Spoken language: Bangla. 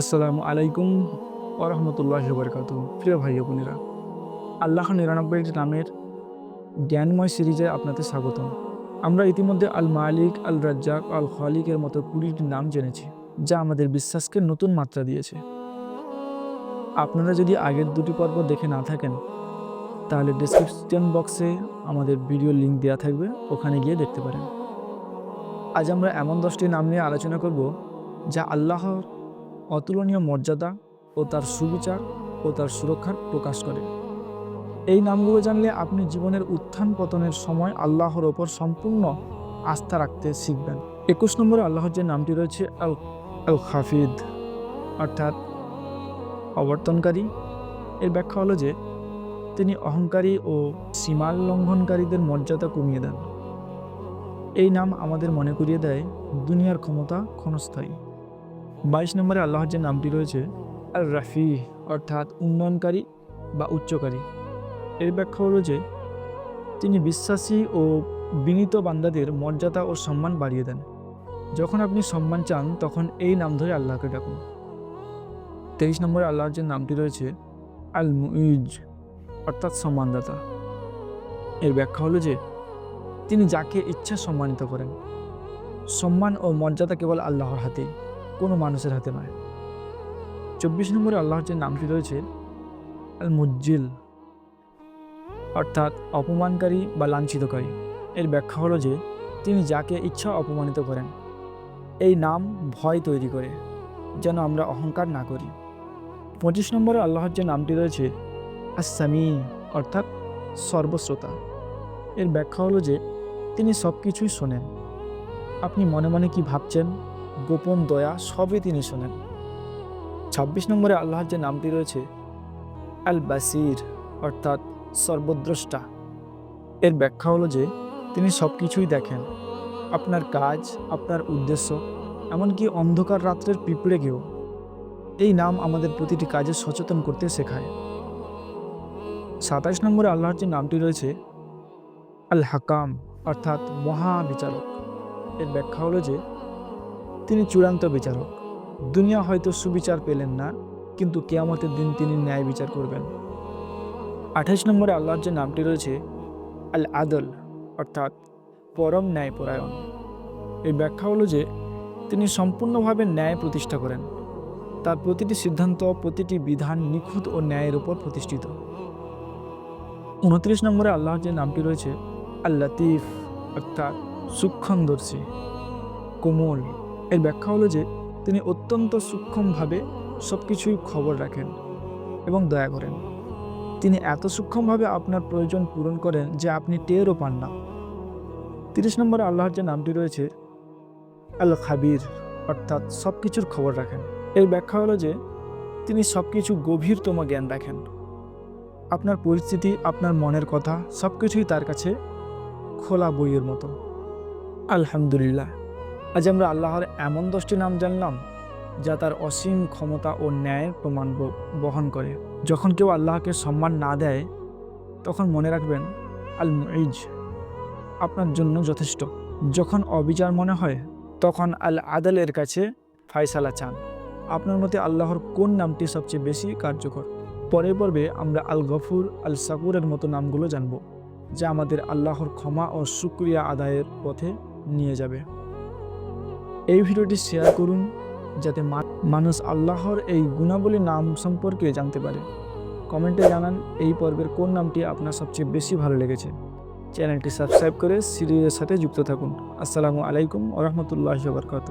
আসসালামু আলাইকুম ওরহমতুল্লাহ বরকাত প্রিয় ভাই বোনেরা, আল্লাহ নিরানব্বইটি নামের জ্ঞানময় সিরিজে আপনাদের স্বাগতম। আমরা ইতিমধ্যে আল মালিক, আল রাজ্জাক, আল খালিকের মতো কুড়িটি নাম জেনেছি, যা আমাদের বিশ্বাসকে নতুন মাত্রা দিয়েছে। আপনারা যদি আগের দুটি পর্ব দেখে না থাকেন, তাহলে ডিসক্রিপশন বক্সে আমাদের ভিডিও লিঙ্ক দেওয়া থাকবে, ওখানে গিয়ে দেখতে পারেন। আজ আমরা এমন দশটি নাম নিয়ে আলোচনা করব, যা আল্লাহর অতুলনীয় মর্যাদা ও তার সুবিচার ও তার সুরক্ষার প্রকাশ করে। এই নামগুলো জানলে আপনি জীবনের উত্থান পতনের সময় আল্লাহর ওপর সম্পূর্ণ আস্থা রাখতে শিখবেন। একুশ নম্বরে আল্লাহর যে নামটি রয়েছে, আল আল হাফিদ অর্থাৎ অবর্তনকারী। এর ব্যাখ্যা হলো যে, তিনি অহংকারী ও সীমাল লঙ্ঘনকারীদের মর্যাদা কমিয়ে দেন। এই নাম আমাদের মনে করিয়ে দেয়, দুনিয়ার ক্ষমতা ক্ষণস্থায়ী। বাইশ নম্বরে আল্লাহর যে নামটি রয়েছে আর রাফি অর্থাৎ উন্নয়নকারী বা উচ্চকারী। এর ব্যাখ্যা হলো যে, তিনি বিশ্বাসী ও বিনীত বান্দাদের মর্যাদা ও সম্মান বাড়িয়ে দেন। যখন আপনি সম্মান চান, তখন এই নাম ধরে আল্লাহকে ডাকুন। তেইশ নম্বরে আল্লাহর যে নামটি রয়েছে আল মুইজ অর্থাৎ সম্মানদাতা। এর ব্যাখ্যা হলো যে, তিনি যাকে ইচ্ছা সম্মানিত করেন। সম্মান ও মর্যাদা কেবল আল্লাহর হাতেই। কোনো মানুষের হাতে নয়। চব্বিশ নম্বরে আল্লাহর যে নামটি রয়েছে আল মুজ্জিল অর্থাৎ অপমানকারী বা লাঞ্ছিতকারী। এর ব্যাখ্যা হলো যে, তিনি যাকে ইচ্ছা অপমানিত করেন, এই নাম ভয় তৈরি করে, যেন আমরা অহংকার না করি। পঁচিশ নম্বরে আল্লাহর যে নামটি রয়েছে আসামি অর্থাৎ সর্বশ্রোতা। এর ব্যাখ্যা হলো যে, তিনি সব কিছুই শোনেন। আপনি মনে মনে কি ভাবছেন? গোপন দয়া সবই তিনি শোনেন। ছাব্বিশ নম্বরে আল্লাহর যে নামটি রয়েছে আল বাসির অর্থাৎ সর্বদ্রষ্টা। এর ব্যাখ্যা হলো যে, তিনি সব কিছুই দেখেন। আপনার কাজ, আপনার উদ্দেশ্য, এমনকি অন্ধকার রাত্রের পিঁপড়েকেও। এই নাম আমাদের প্রতিটি কাজে সচেতন করতে শেখায়। সাতাশ নম্বরে আল্লাহর যে নামটি রয়েছে আল হাকাম অর্থাৎ মহাবিচারক। এর ব্যাখ্যা হলো যে তিনি চূড়ান্ত বিচারক। দুনিয়া হয়তো সুবিচার পেলেন না, কিন্তু কেয়ামতের দিন তিনি ন্যায় বিচার করবেন। আঠাশ নম্বরে আল্লাহর যে নামটি রয়েছে আল আদল অর্থাৎ পরম ন্যায়পরায়ণ। এই ব্যাখ্যা হলো যে, তিনি সম্পূর্ণভাবে ন্যায় প্রতিষ্ঠা করেন। তার প্রতিটি সিদ্ধান্ত, প্রতিটি বিধান নিখুঁত ও ন্যায়ের উপর প্রতিষ্ঠিত। উনত্রিশ নম্বরে আল্লাহর যে নামটি রয়েছে আল লতিফ অর্থাৎ সূক্ষ্মদর্শী, কোমল এর ব্যাখ্যা হলো যে তিনি অত্যন্ত সূক্ষ্মভাবে সব কিছুই খবর রাখেন এবং দয়া করেন। তিনি এত সূক্ষ্মভাবে আপনার প্রয়োজন পূরণ করেন যে আপনি টেরও পান না। তিরিশ নম্বরে আল্লাহর যে নামটি রয়েছে আল খাবির অর্থাৎ সব কিছুর খবর রাখেন। এর ব্যাখ্যা হলো যে তিনি সব কিছু গভীরতম জ্ঞান রাখেন। আপনার পরিস্থিতি, আপনার মনের কথা সব কিছুই তার কাছে খোলা বইয়ের মতো। আলহামদুলিল্লাহ। আজ আমরা আল্লাহর এমন দশটি নাম জানলাম, যা তার অসীম ক্ষমতা ও ন্যায়ের প্রমাণ বহন করে। যখন কেউ আল্লাহকে সম্মান না দেয়, তখন মনে রাখবেন আল মুইজ আপনার জন্য যথেষ্ট। যখন অবিচার মনে হয়, তখন আল আদালের কাছে ফায়সালা চান। আপনার মতে আল্লাহর কোন নামটি সবচেয়ে বেশি কার্যকর? পরের পর্বে আমরা আল গফুর আল সাকুরের মতো নামগুলো জানব, যা আমাদের আল্লাহর ক্ষমা ও শুক্রিয়া আদায়ের পথে নিয়ে যাবে। এই ভিডিওটি শেয়ার করুন যাতে মানুষ আল্লাহর এই গুণাবলী নাম সম্পর্কে জানতে পারে। কমেন্টে জানান এই পর্বের কোন নামটি আপনার সবচেয়ে বেশি ভালো লেগেছে। চ্যানেলটি সাবস্ক্রাইব করে সিরিজের সাথে যুক্ত থাকুন। আসসালামু আলাইকুম ওরহমতুল্লাহ বরকাত